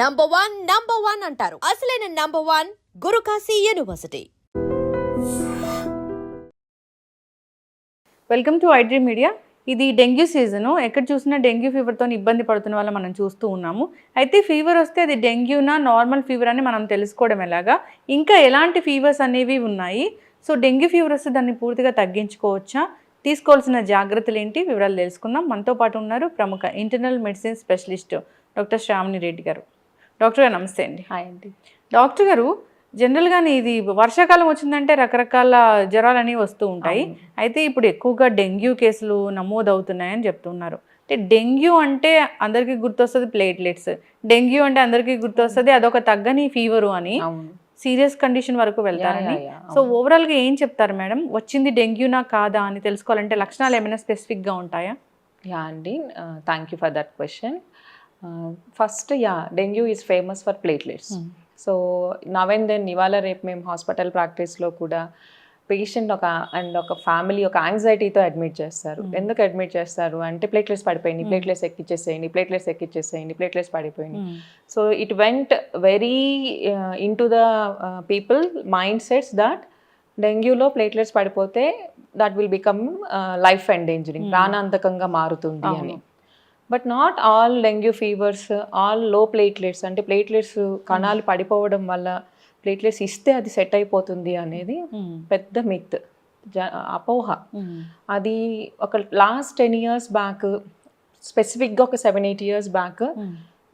Number one number one అంటారు. అసలైన number one Guru Kashi university welcome to iDream media ఇది dengue season. ఎక్కడ చూసినా డెంగ్యూ ఫీవర్తో ఇబ్బంది పడుతున్న వాళ్ళ మనం చూస్తూ ఉన్నాము. అయితే ఫీవర్ వస్తే అది డెంగ్యూనా నార్మల్ ఫీవర్ అని మనం తెలుసుకోవడం ఎలాగా? ఇంకా ఎలాంటి ఫీవర్స్ అనేవి ఉన్నాయి? సో డెంగ్యూ ఫీవర్ వస్తే దాన్ని పూర్తిగా తగ్గించుకోవచ్చా? తీసుకోవాల్సిన జాగ్రత్తలు ఏంటి? వివరాలు తెలుసుకుందాం. మనతో పాటు ఉన్నారు ప్రముఖ internal medicine specialist doctor Shravani Reddy గారు. డాక్టర్ గారు నమస్తే అండి. హాయ్ అండి. డాక్టర్ గారు జనరల్గానే ఇది వర్షాకాలం వచ్చిందంటే రకరకాల జ్వరాలు అనేవి వస్తూ ఉంటాయి. అయితే ఇప్పుడు ఎక్కువగా డెంగ్యూ కేసులు నమోదవుతున్నాయని చెప్తున్నారు. అంటే డెంగ్యూ అంటే అందరికీ గుర్తొస్తుంది ప్లేట్లెట్స్ డెంగ్యూ అంటే అందరికీ గుర్తొస్తుంది అదొక తగ్గని ఫీవరు అని సీరియస్ కండిషన్ వరకు వెళ్తారని. సో. ఓవరాల్గా ఏం చెప్తారు మేడం? వచ్చింది డెంగ్యూనా కాదా అని తెలుసుకోవాలంటే లక్షణాలు ఏమైనా స్పెసిఫిక్గా ఉంటాయా? యా అండి. Thank you for that question first yeah dengue is famous for platelets so now and then ఇవాళ రేపు మేము హాస్పిటల్ ప్రాక్టీస్లో కూడా పేషెంట్ ఒక అండ్ ఒక ఫ్యామిలీ ఒక యాంగ్జైటీతో అడ్మిట్ చేస్తారు Hmm. ఎందుకు అడ్మిట్ చేస్తారు అంటే ప్లేట్లెట్స్ పడిపోయింది. ప్లేట్లెట్స్ ఎక్కిచ్చేసేయండి ప్లేట్లెట్స్ ఎక్కిచ్చేసేయండి ప్లేట్లెట్స్ పడిపోయింది so it went very into the people mind sets that డెంగ్యూలో platelets పడిపోతే that will become life endangering. ప్రాణాంతకంగా మారుతుంది అని. But not all dengue fevers ఆల్లో platelets అంటే ప్లేట్లెట్స్ కణాలు పడిపోవడం వల్ల ప్లేట్లెట్స్ ఇస్తే అది సెట్ అయిపోతుంది అనేది పెద్ద మిత్ అపోహ. అది ఒక లాస్ట్ టెన్ ఇయర్స్ బ్యాక్ స్పెసిఫిక్గా ఒక సెవెన్ ఎయిట్ ఇయర్స్ బ్యాక్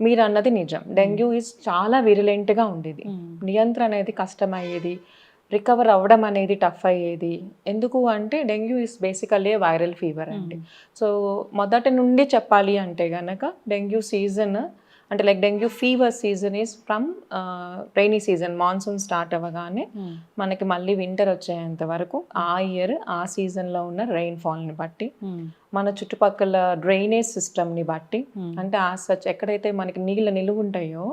మీరు అన్నది నిజం. డెంగ్యూ ఈజ్ చాలా విరులెంట్గా ఉండేది. నియంత్రణ అనేది కష్టమయ్యేది. రికవర్ అవ్వడం అనేది టఫ్ అయ్యేది. ఎందుకు అంటే dengue is basically viral fever అండి. సో మొదటి నుండి చెప్పాలి అంటే గనక డెంగ్యూ సీజన్ అంటే like dengue fever season is from rainy season monsoon start అవ్వగానే మనకి మళ్ళీ వింటర్ వచ్చేంత వరకు ఆ ఇయర్ ఆ సీజన్లో ఉన్న రెయిన్ ఫాల్ని బట్టి మన చుట్టుపక్కల డ్రైనేజ్ సిస్టమ్ని బట్టి అంటే ఆ సచ్ ఎక్కడైతే మనకి నీళ్ళ నిలువ ఉంటాయో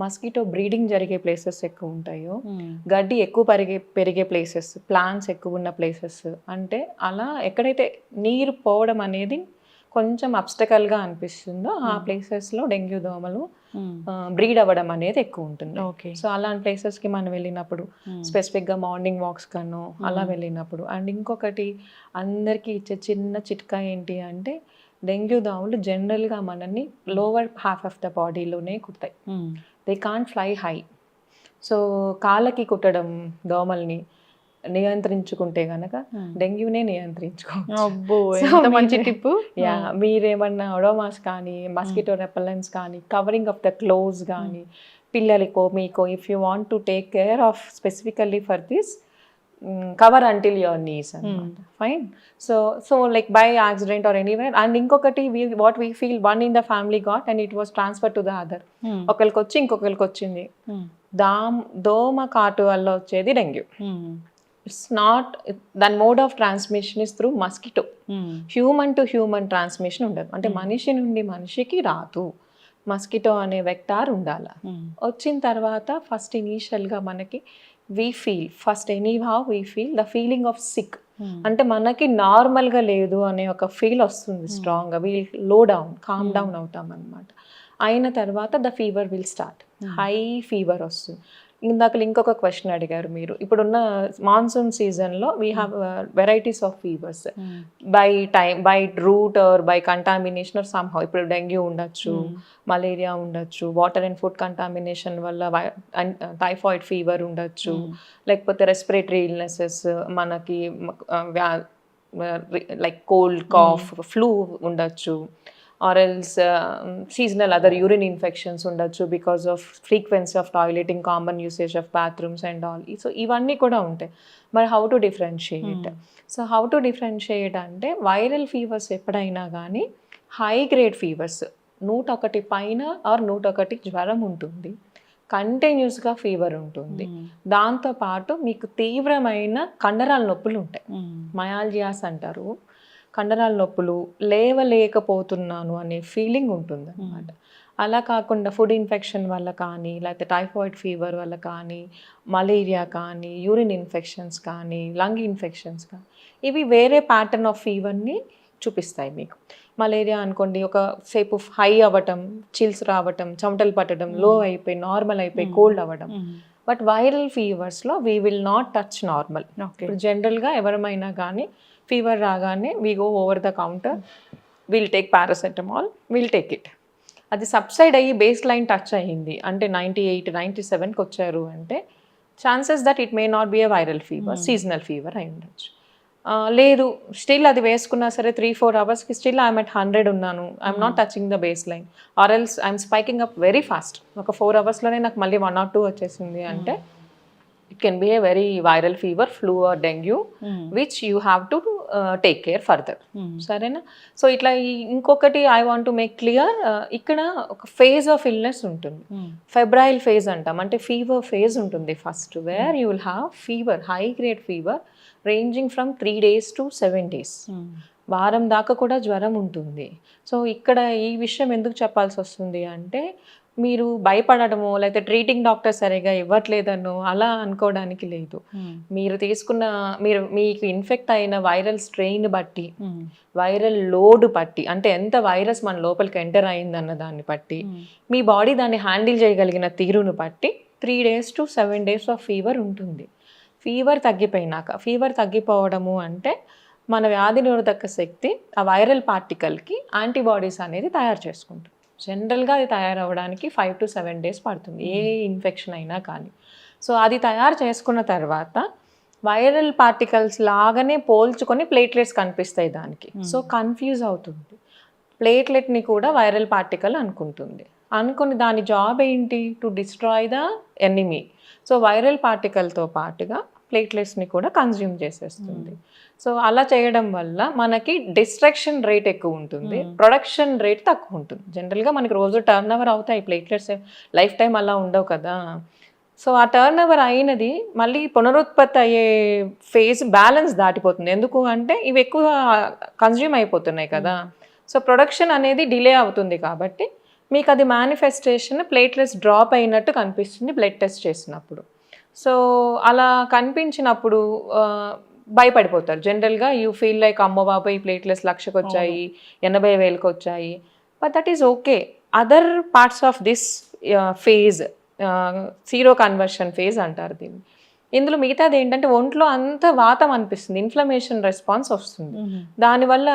మస్కిటో బ్రీడింగ్ జరిగే ప్లేసెస్ ఎక్కువ ఉంటాయో గడ్డి ఎక్కువ పెరిగే పెరిగే ప్లేసెస్ ప్లాంట్స్ ఎక్కువ ఉన్న ప్లేసెస్ అంటే అలా ఎక్కడైతే నీరు పోవడం అనేది కొంచెం అబ్స్టకల్గా అనిపిస్తుందో ఆ Hmm. ప్లేసెస్లో డెంగ్యూ దోమలు బ్రీడ్ అవ్వడం అనేది ఎక్కువ ఉంటుంది. ఓకే సో అలాంటి ప్లేసెస్కి మనం వెళ్ళినప్పుడు స్పెసిఫిక్గా మార్నింగ్ వాక్స్ కను అలా Hmm. వెళ్ళినప్పుడు. అండ్ ఇంకొకటి అందరికీ ఇచ్చే చిన్న చిట్కా ఏంటి అంటే డెంగ్యూ దోమలు జనరల్గా మనల్ని లోవర్ హాఫ్ ఆఫ్ ద బాడీలోనే కుడతాయి. They can't fly high so కాళ్ళకి కుట్టడం దోమల్ని నియంత్రించుకుంటే గనక డెంగ్యూనే నియంత్రించుకోవచ్చు. మంచి టిప్ యా మీరేమన్నా ఒడోమాస్ కానీ మస్కిటో రెపలెన్స్ కానీ కవరింగ్ ఆఫ్ ద క్లోజ్ కానీ పిల్లలకో మీకో if you want to take care of specifically for this cover until your knees అనమాట fine so so like by accident or anywhere and ఇంకొకటి we what we feel one in the family got and it was transfer to the other ఒకరికి వచ్చి ఇంకొకరికి వచ్చింది దామ్ దోమ కాటు వల్ల వచ్చేది డెంగ్యూ. ఇట్స్ నాట్ దాని mode of transmission is through mosquito human to human transmission ఉండదు. అంటే Hmm. మనిషి నుండి మనిషికి రాదు. మస్కిటో అనే వెక్టార్ ఉండాల. వచ్చిన తర్వాత ఫస్ట్ ఇనీషియల్గా మనకి we feel first anyhow we feel the feeling of sick అంటే మనకి నార్మల్గా లేదు అనే ఒక ఫీల్ వస్తుంది Hmm. స్ట్రాంగ్గా వీల్లో డౌన్ కామ్ Hmm. డౌన్ అవుతాం అనమాట అయిన తర్వాత the fever will start Hmm. High fever వస్తుంది. ఇందాక ఇంకొక క్వశ్చన్ అడిగారు మీరు. ఇప్పుడున్న మాన్సూన్ సీజన్లో we have varieties of fevers by time by route or by contamination or somehow ఇప్పుడు డెంగ్యూ ఉండొచ్చు మలేరియా ఉండొచ్చు వాటర్ అండ్ ఫుడ్ కంటామినేషన్ వల్ల టైఫాయిడ్ ఫీవర్ ఉండొచ్చు. లేకపోతే రెస్పిరేటరీ ఇల్నెసెస్ మనకి లైక్ కోల్డ్ కాఫ్ ఫ్లూ ఉండొచ్చు. Or else seasonal other urine infections ఉండొచ్చు because of frequency of toileting common usage of bathrooms and all so ఇవన్నీ కూడా ఉంటాయి. మరి how to differentiate so how to differentiate అంటే viral fevers ఎప్పుడైనా కానీ high grade fevers నూట ఒకటి పైన ఆర్ నూట ఒకటి జ్వరం ఉంటుంది. కంటిన్యూస్గా ఫీవర్ ఉంటుంది. దాంతోపాటు మీకు తీవ్రమైన కండరాల నొప్పులు ఉంటాయి. మయాల్జియాస్ అంటారు. కండరాల నొప్పులు లేవలేకపోతున్నాను అనే ఫీలింగ్ ఉంటుంది అనమాట అలా కాకుండా ఫుడ్ ఇన్ఫెక్షన్ వల్ల కానీ లేకపోతే టైఫాయిడ్ ఫీవర్ వల్ల కానీ మలేరియా కానీ యూరిన్ ఇన్ఫెక్షన్స్ కానీ లంగ్ ఇన్ఫెక్షన్స్ కానీ ఇవి వేరే ప్యాటర్న్ ఆఫ్ ఫీవర్ని చూపిస్తాయి మీకు. మలేరియా అనుకోండి ఒక సేపు హై అవ్వటం చిల్స్ రావటం చెమటలు పట్టడం లో అయిపోయి నార్మల్ అయిపోయి కోల్డ్ అవ్వడం. But viral ఫీవర్స్లో we will not touch normal. Okay. ఇప్పుడు జనరల్గా ఎవరమైనా కానీ ఫీవర్ రాగానే we go over the counter will take paracetamol will take it అది సబ్సైడ్ అయ్యి బేస్ లైన్ టచ్ అయ్యింది. అంటే నైంటీ ఎయిట్ నైంటీ సెవెన్కి వచ్చారు అంటే chances that it may not be a viral fever seasonal fever అయి ఉండొచ్చు. లేదు స్టిల్ అది వేసుకున్నా సరే త్రీ ఫోర్ అవర్స్కి స్టిల్ ఐఎమ్ అట్ హండ్రెడ్ ఉన్నాను. I'm not touching the base line or else I'm spiking up very fast ఒక four అవర్స్లోనే నాకు మళ్ళీ వన్ ఆర్ టూ వచ్చేసింది అంటే it can be a very viral fever flu or dengue which you have to take care further సరేనా? So ఇట్లా ఇంకొకటి I want to make clear ఇక్కడ ఒక ఫేజ్ ఆఫ్ ఇల్నెస్ ఉంటుంది. ఫెబ్రైల్ ఫేజ్ అంటాం. అంటే ఫీవర్ ఫేజ్ ఉంటుంది first where you will have fever high grade fever ranging from three days to seven days వారం దాకా కూడా జ్వరం ఉంటుంది. సో ఇక్కడ ఈ విషయం ఎందుకు చెప్పాల్సి వస్తుంది అంటే మీరు భయపడడమో లేకపోతే ట్రీటింగ్ డాక్టర్ సరిగా ఇవ్వట్లేదనో అలా అనుకోవడానికి లేదు. మీరు తీసుకున్న మీరు మీకు ఇన్ఫెక్ట్ అయిన వైరల్ స్ట్రెయిన్ బట్టి వైరల్ లోడ్ బట్టి అంటే ఎంత వైరస్ మన లోపలికి ఎంటర్ అయిందన్న దాన్ని బట్టి మీ బాడీ దాన్ని హ్యాండిల్ చేయగలిగిన తీరును బట్టి three days to seven days of fever ఉంటుంది. ఫీవర్ తగ్గిపోయినాక ఫీవర్ తగ్గిపోవడము అంటే మన వ్యాధి నిరోధక శక్తి ఆ వైరల్ పార్టికల్కి యాంటీబాడీస్ అనేది తయారు చేసుకుంటుంది. జనరల్గా అది తయారవడానికి ఫైవ్ టు సెవెన్ డేస్ పడుతుంది ఏ ఇన్ఫెక్షన్ అయినా కానీ. సో అది తయారు చేసుకున్న తర్వాత వైరల్ పార్టికల్స్ లాగానే పోల్చుకొని ప్లేట్లెట్స్ కనిపిస్తాయి దానికి. సో కన్ఫ్యూజ్ అవుతుంది. ప్లేట్లెట్ని కూడా వైరల్ పార్టికల్ అనుకుంటుంది. అనుకుని దాని జాబ్ ఏంటి? To destroy the enemy. So viral పార్టికల్తో పాటుగా ప్లేట్లెట్స్ని కూడా కన్జ్యూమ్ చేసేస్తుంది. సో అలా చేయడం వల్ల మనకి డిస్ట్రక్షన్ రేట్ ఎక్కువ ఉంటుంది ప్రొడక్షన్ రేట్ తక్కువ ఉంటుంది. జనరల్గా మనకి రోజు టర్న్ ఓవర్ అవుతాయి ప్లేట్లెట్స్ లైఫ్ టైం అలా ఉండవు కదా. సో ఆ టర్న్ ఓవర్ అయినది మళ్ళీ పునరుత్పత్తి అయ్యే ఫేజ్ బ్యాలెన్స్ దాటిపోతుంది. ఎందుకు అంటే ఇవి ఎక్కువ కన్జ్యూమ్ అయిపోతున్నాయి కదా. సో ప్రొడక్షన్ అనేది డిలే అవుతుంది కాబట్టి మీకు అది మేనిఫెస్టేషన్ ప్లేట్లెట్స్ డ్రాప్ అయినట్టు కనిపిస్తుంది బ్లడ్ టెస్ట్ చేసినప్పుడు. సో అలా కనిపించినప్పుడు భయపడిపోతారు. జనరల్గా యూ ఫీల్ లైక్ అమ్మ బాబాయ్ ప్లేట్లెట్స్ లక్షకు వచ్చాయి ఎనభై వేలకు వచ్చాయి but that is okay. Other parts of this phase seroconversion phase అంటారు దీన్ని. ఇందులో మిగతాది ఏంటంటే ఒంట్లో అంత వాతం అనిపిస్తుంది. ఇన్ఫ్లమేషన్ రెస్పాన్స్ వస్తుంది. దానివల్ల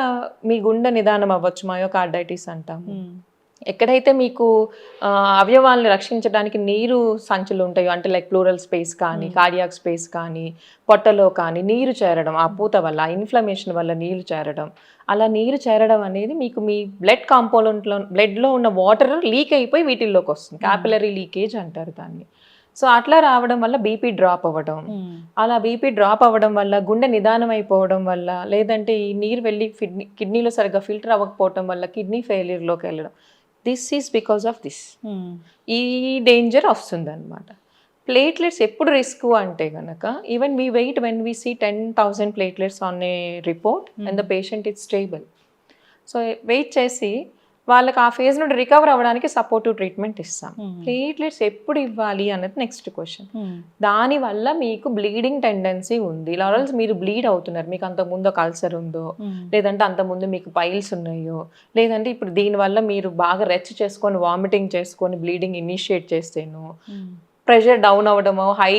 మీ గుండె నిదానం అవ్వచ్చు. మయోకార్డైటిస్ అంటాము. ఎక్కడైతే మీకు అవయవాల్ని రక్షించడానికి నీరు సంచులు ఉంటాయో అంటే లైక్ ప్లూరల్ స్పేస్ కానీ కార్డియాక్ స్పేస్ కానీ పొట్టలో కానీ నీరు చేరడం ఆ పూత వల్ల ఇన్ఫ్లమేషన్ వల్ల నీరు చేరడం అలా నీరు చేరడం అనేది మీకు మీ బ్లడ్ కాంపోనెంట్లో బ్లడ్లో ఉన్న వాటర్ లీక్ అయిపోయి వీటిల్లోకి వస్తుంది. క్యాపిలరీ లీకేజ్ అంటారు దాన్ని. సో అట్లా రావడం వల్ల బీపీ డ్రాప్ అవ్వడం అలా బీపీ డ్రాప్ అవ్వడం వల్ల గుండె నిదానం అయిపోవడం వల్ల లేదంటే ఈ నీరు వెళ్ళి కిడ్నీ కిడ్నీలో సరిగ్గా ఫిల్టర్ అవ్వకపోవడం వల్ల కిడ్నీ ఫెయిల్యూర్లోకి వెళ్ళడం this is because of this ఈ డేంజర్ వస్తుంది అనమాట ప్లేట్లెట్స్ ఎప్పుడు రిస్క్ అంటే కనుక even we wait when we see ten thousand platelets on a report and the patient is stable so wait చేసి వాళ్ళకి ఆ ఫేజ్ నుండి రికవర్ అవ్వడానికి సపోర్టివ్ ట్రీట్మెంట్ ఇస్తాం. ప్లేట్లెట్స్ ఎప్పుడు ఇవ్వాలి అన్నది నెక్స్ట్ క్వశ్చన్ దానివల్ల మీకు బ్లీడింగ్ టెండెన్సీ ఉంది. లారల్స్ మీరు బ్లీడ్ అవుతున్నారు. మీకు అంత ముందు ఒక అల్సర్ ఉందో లేదంటే అంత ముందు మీకు పైల్స్ ఉన్నాయో లేదంటే ఇప్పుడు దీనివల్ల మీరు బాగా రెచ్ చేసుకొని వామిటింగ్ చేసుకొని బ్లీడింగ్ ఇనిషియేట్ చేస్తేను ప్రెషర్ డౌన్ అవ్వడము హై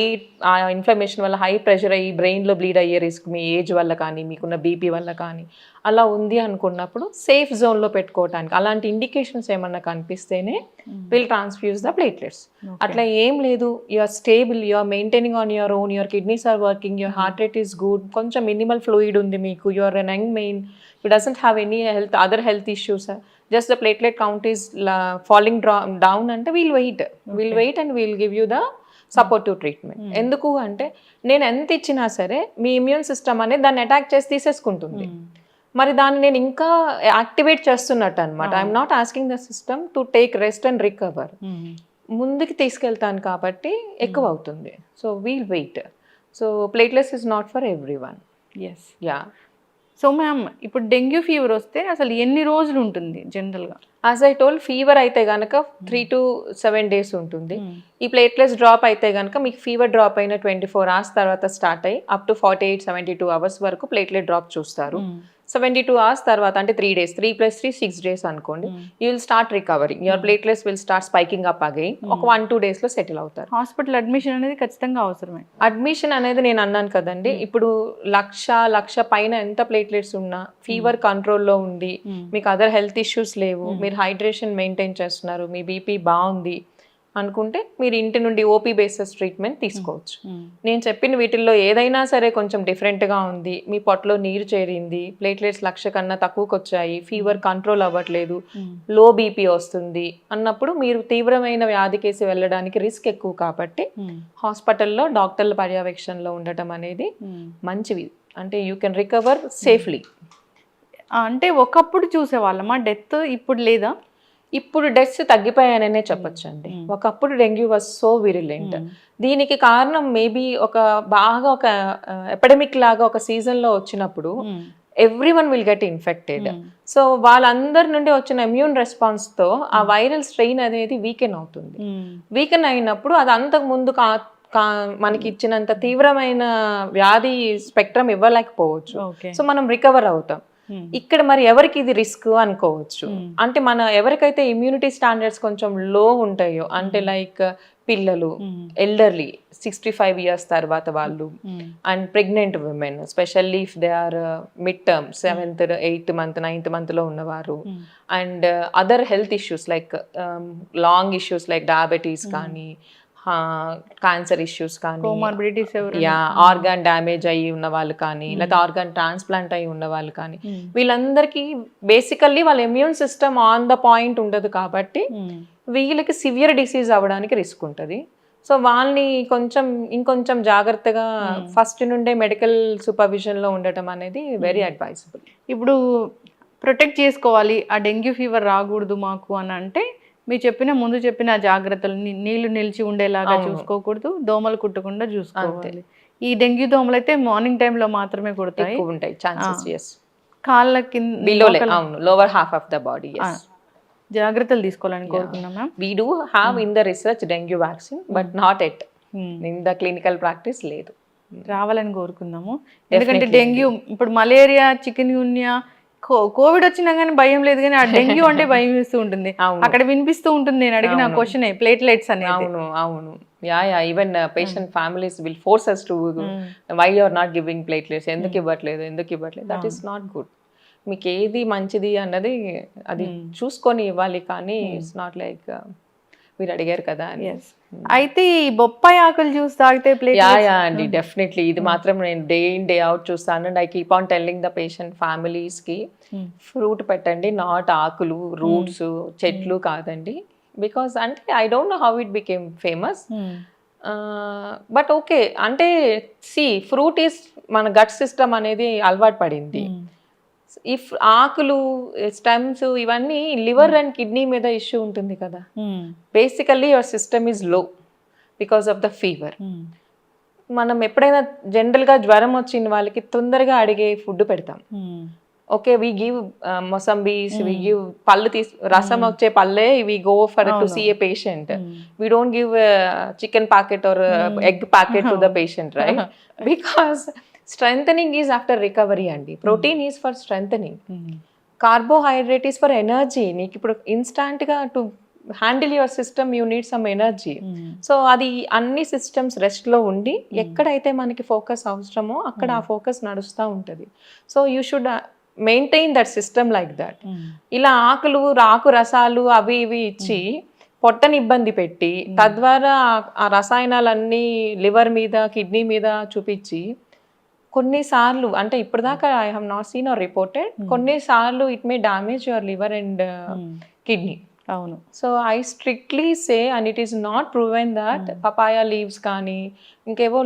ఇన్ఫ్లమేషన్ వల్ల హై ప్రెషర్ అయ్యి బ్రెయిన్లో బ్లీడ్ అయ్యే రిస్క్ మీ ఏజ్ వల్ల కానీ మీకున్న బీపీ వల్ల కానీ అలా ఉంది అనుకున్నప్పుడు సేఫ్ జోన్లో పెట్టుకోవడానికి అలాంటి ఇండికేషన్స్ ఏమన్నా కనిపిస్తేనే విల్ ట్రాన్స్ఫ్యూజ్ ద ప్లేట్లెట్స్ అట్లా ఏం లేదు. You're stable you're maintaining on your own your kidneys are working your heart rate is good కొంచెం మినిమల్ ఫ్లూయిడ్ ఉంది మీకు. Your an young man you doesn't have any health other health issues just the platelet count is falling draw down అంటే we'll wait we'll wait and we'll give you the supportive treatment ఎందుకు అంటే నేను ఎంత ఇచ్చినా సరే మీ immune system అనేది దాన్ని అటాక్ చేసి తీసేసుకుంటుంది. మరి దాన్ని నేను ఇంకా యాక్టివేట్ చేస్తున్నట్టు అనమాట I'm not asking the system to take rest and recover ముందుకు తీసుకెళ్తాను కాబట్టి ఎక్కువ అవుతుంది. So we'll wait so platelets is not for everyone yes yeah so ma'am ఇప్పుడు డెంగ్యూ ఫీవర్ వస్తే అసలు ఎన్ని రోజులు ఉంటుంది జనరల్గా యాజ్ ఐ టోల్ ఫీవర్ అయితే కనుక త్రీ టు సెవెన్ డేస్ ఉంటుంది. ఈ ప్లేట్లెస్ డ్రాప్ అయితే కనుక మీకు ఫీవర్ డ్రాప్ అయిన ట్వంటీ ఫోర్ అవర్స్ తర్వాత స్టార్ట్ అయ్యి up to forty eight seventy two hours వరకు ప్లేట్లెట్ డ్రాప్ చూస్తారు. సెవెంటీ టూ అవర్స్ తర్వాత అంటే three days three plus three six days అనుకోండి you will start recovering your platelets will start spiking up again ఒక one two డేస్లో settle అవుతారు. Hospital admission అనేది ఖచ్చితంగా అవసరమే. అడ్మిషన్ అనేది నేను అన్నాను కదండి ఇప్పుడు లక్ష లక్ష పైన ఎంత ప్లేట్లెట్స్ ఉన్నా ఫీవర్ కంట్రోల్లో ఉంది మీకు అదర్ హెల్త్ ఇష్యూస్ లేవు మీరు హైడ్రేషన్ మెయింటైన్ చేస్తున్నారు మీ బీపీ బాగుంది అనుకుంటే మీరు ఇంటి నుండి ఓపీ బేసిస్ ట్రీట్మెంట్ తీసుకోవచ్చు. నేను చెప్పిన వీటిల్లో ఏదైనా సరే కొంచెం డిఫరెంట్గా ఉంది. మీ పొట్టలో నీరు చేరింది ప్లేట్లెట్స్ లక్ష కన్నా తక్కువకి వచ్చాయి ఫీవర్ కంట్రోల్ అవ్వట్లేదు లో బీపీ వస్తుంది అన్నప్పుడు మీరు తీవ్రమైన వ్యాధి కేసి వెళ్ళడానికి రిస్క్ ఎక్కువ కాబట్టి హాస్పిటల్లో డాక్టర్ల పర్యవేక్షణలో ఉండటం అనేది మంచివి అంటే యూ కెన్ రికవర్ సేఫ్లీ అంటే ఒకప్పుడు చూసేవాళ్ళమా? డెత్ ఇప్పుడు లేదా? ఇప్పుడు డెత్స్ తగ్గిపోయాననే చెప్పొచ్చు అండి ఒకప్పుడు డెంగ్యూ వాజ్ సో విరిలెంట్. దీనికి కారణం మేబీ ఒక బాగా ఒక ఎపిడమిక్ లాగా ఒక సీజన్లో వచ్చినప్పుడు everyone will get infected. So వాళ్ళందరి నుండి వచ్చిన ఇమ్యూన్ రెస్పాన్స్తో ఆ వైరల్ స్ట్రెయిన్ అనేది వీకెన్ అవుతుంది. వీకెన్ అయినప్పుడు అది అంతకు ముందు కా మనకి ఇచ్చినంత తీవ్రమైన వ్యాధి స్పెక్ట్రమ్ ఇవ్వలేకపోవచ్చు. సో మనం రికవర్ అవుతాం. ఇక్కడ మరి ఎవరికి ఇది రిస్క్ అనుకోవచ్చు? అంటే మన ఎవరికైతే ఇమ్యూనిటీ స్టాండర్డ్స్ కొంచెం లో ఉంటాయో అంటే లైక్ పిల్లలు ఎల్డర్లీ సిక్స్టీ ఫైవ్ ఇయర్స్ తర్వాత వాళ్ళు and pregnant women specially if they are mid term seventh eighth month ninth మంత్లో ఉన్నవారు. And other health issues like long issues like diabetes కానీ క్యాన్సర్ ఇష్యూస్ కానీ యా ఆర్గాన్ డ్యామేజ్ అయ్యి ఉన్న వాళ్ళు కానీ లేదా ఆర్గాన్ ట్రాన్స్ప్లాంట్ అయ్యి ఉన్న వాళ్ళు కానీ వీళ్ళందరికీ బేసికల్లీ వాళ్ళ immune system on the point ఉండదు కాబట్టి వీళ్ళకి సివియర్ డిసీజ్ అవ్వడానికి రిస్క్ ఉంటుంది. సో వాళ్ళని కొంచెం ఇంకొంచెం జాగ్రత్తగా ఫస్ట్ నుండే మెడికల్ సూపర్విజన్లో ఉండటం అనేది వెరీ అడ్వైజబుల్ ఇప్పుడు ప్రొటెక్ట్ చేసుకోవాలి. ఆ డెంగ్యూ ఫీవర్ రాకూడదు మాకు అని అంటే మీరు చెప్పిన ముందు చెప్పిన జాగ్రత్తలు నీళ్ళు నిలిచి ఉండేలాగా. చూసుకోకూడదు దోమలు కుట్టకుండా చూసుకోవాలి. ఈ డెంగ్యూ దోమలు అయితే మార్నింగ్ టైంలో మాత్రమే కుడతాయి. ఉంటాయి ఛాన్సెస్ ఎస్ కాళ్ళ కింద బిలో మోకాళ్ళ- అవును. Lower half of the body జాగ్రత్తలు తీసుకోవాలని కోరుకున్నాం ma'am. We do have in the research dengue vaccine but not at in the clinical practice లేదు. రావాలని కోరుకుందాము. ఎందుకంటే డెంగ్యూ ఇప్పుడు మలేరియా చికెన్ గున్యా కోవిడ్ వచ్చినా కానీ భయం లేదు కానీ ఆ డెంగ్యూ అంటే భయం వేస్తూ ఉంటుంది. అక్కడ వినిపిస్తూ ఉంటుంది నేను అడిగిన. క్వశ్చన్ ప్లేట్లెట్స్ అనేది. అవును అవును. Yeah yeah even patient families will force us to why are not giving platelets ఎందుకు ఇవ్వట్లేదు? ఎందుకు ఇవ్వట్లేదు? దట్ ఈస్ నాట్ గుడ్ మీకు ఏది మంచిది అన్నది అది చూసుకొని ఇవ్వాలి కానీ ఇట్స్ నాట్ లైక్ మీరు అడిగారు కదా Yes. అయితే ఈ బొప్పాయి ఆకులు జ్యూస్ తాగితే యా అండి డెఫినెట్లీ ఇది మాత్రం నేను డే ఇన్ డే అవుట్ చూస్తాను and I keep on telling the patient ఫ్యామిలీస్కి ఫ్రూట్ పెట్టండి నాట్ ఆకులు రూట్స్ చెట్లు కాదండి. బికాస్ అంటే I don't know how it became famous but okay అంటే సి ఫ్రూట్ ఈస్ మన గట్ సిస్టమ్ అనేది అలవాటు పడింది. ఇఫ్ ఆకులు స్టెమ్స్ ఇవన్నీ లివర్ అండ్ కిడ్నీ మీద ఇష్యూ ఉంటుంది కదా. బేసికల్లీ యువర్ సిస్టమ్ ఈజ్లో బికాస్ ఆఫ్ ద ఫీవర్ మనం ఎప్పుడైనా జనరల్గా జ్వరం వచ్చిన వాళ్ళకి తొందరగా అడిగే ఫుడ్ పెడతాం. Okay we give mosambis we give పళ్ళు తీసు రసం వచ్చే పళ్ళే we go for to see a patient we don't give chicken packet or egg packet to the patient right because strength is after recovery అండి. Protein is for strength carbohydrate is for energy నీకు ఇప్పుడు ఇన్స్టాంట్గా to handle your system you need some energy so అది అన్ని systems రెస్ట్లో ఉండి ఎక్కడైతే మనకి focus అవసరమో అక్కడ ఆ ఫోకస్ నడుస్తూ ఉంటుంది. So you should maintain that system like that ఇలా ఆకులు ఆకు రసాలు అవి ఇవి ఇచ్చి పొట్టని ఇబ్బంది పెట్టి తద్వారా ఆ- ఆ రసాయనాలన్నీ లివర్ మీద కిడ్నీ మీద చూపించి కొన్నిసార్లు అంటే ఇప్పటిదాకా I have not seen or reported కొన్నిసార్లు it may damage your liver and kidney అవును. So I strictly say and it is not proven that papaya leaves కానీ ఇంకేవో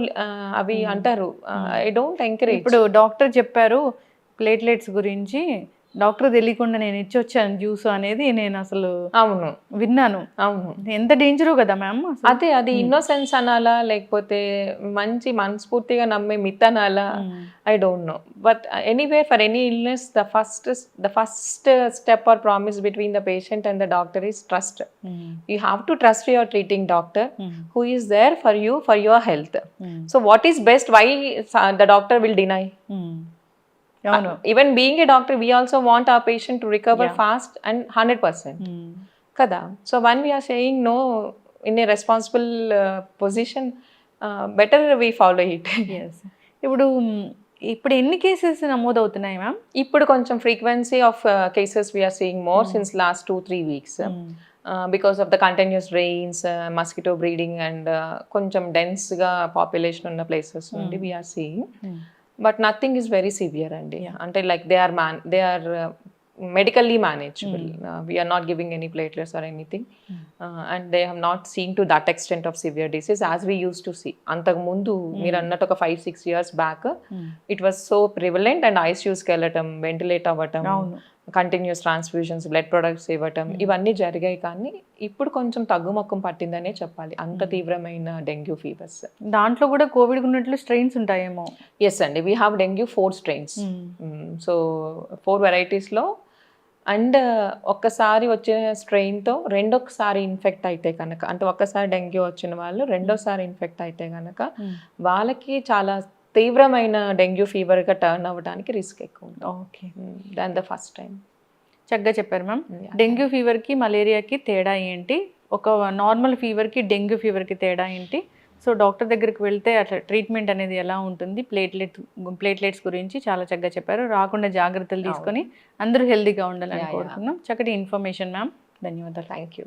అవి అంటారు. ఐ డోంట్ ఎంకరేజ్ ఇప్పుడు డాక్టర్ చెప్పారు ప్లేట్లెట్స్ గురించి డాక్టర్ తెలియకుండా నేను ఇచ్చొచ్చాను జ్యూస్ అనేది నేను అసలు అవును. విన్నాను. అవును. ఎంత డేంజరో కదా మ్యామ్ అదే అది ఇన్నోసెన్స్ అనాలా లేకపోతే మంచి మనస్ఫూర్తిగా నమ్మే మిత్ అనాలా? I don't know but anyway for any illness the first the first step or promise between the patient and the doctor is trust you have to trust your treating doctor there for you for your health. so what is best? Why uh, the doctor will deny? అవును even being a doctor we also want a patient to recover fast and hundred percent కదా so one we're saying no in a responsible position better we follow it yes ఇప్పుడు మ్, ఇప్పుడు ఎన్ని cases నమోదవుతున్నాయి ma'am ఇప్పుడు కొంచెం frequency of cases we're seeing more since last two three weeks because of the continuous rains mosquito breeding and uh, కొంచెం డెన్స్గా population ఉన్న ప్లేసెస్ నుండి we're seeing but nothing is very severe అండి. అంటే like they are man they are medically manageable we're not giving any platelets or anything and they have not seen to that extent of severe disease as we use to see అంతకు ముందు మీరు అన్నట్టు ఒక five six years back it was so prevalent and ఐసీయూస్కి వెళ్ళటం ventilate అవ్వటం. Continuous transfusions blood products ఇవ్వటం ఇవన్నీ జరిగాయి కానీ ఇప్పుడు కొంచెం తగ్గుముఖం పట్టిందనే చెప్పాలి. అంత తీవ్రమైన డెంగ్యూ ఫీవర్స్. దాంట్లో కూడా కోవిడ్ ఉన్నట్లు స్ట్రెయిన్స్ ఉంటాయేమో. ఎస్ అండి we have dengue four strains so four వెరైటీస్లో and ఒక్కసారి వచ్చిన స్ట్రెయిన్తో రెండొకసారి ఇన్ఫెక్ట్ అయితే కనుక అంటే ఒక్కసారి డెంగ్యూ వచ్చిన వాళ్ళు రెండోసారి ఇన్ఫెక్ట్ అయితే కనుక వాళ్ళకి చాలా తీవ్రమైన డెంగ్యూ ఫీవర్గా టర్న్ అవ్వడానికి రిస్క్ ఎక్కువ ఉంటుంది. Okay than the first time చక్కగా చెప్పారు మ్యామ్. డెంగ్యూ ఫీవర్కి మలేరియాకి తేడా ఏంటి? ఒక నార్మల్ ఫీవర్కి డెంగ్యూ ఫీవర్కి తేడా ఏంటి? సో డాక్టర్ దగ్గరికి వెళ్తే అట్లా ట్రీట్మెంట్ అనేది ఎలా ఉంటుంది? ప్లేట్లెట్ ప్లేట్లెట్స్ గురించి చాలా చక్కగా చెప్పారు. రాకుండా జాగ్రత్తలు తీసుకొని అందరూ హెల్తీగా ఉండాలని. కోరుకుందాం. చక్కటి ఇన్ఫర్మేషన్ మ్యామ్ ధన్యవాదాలు. Thank you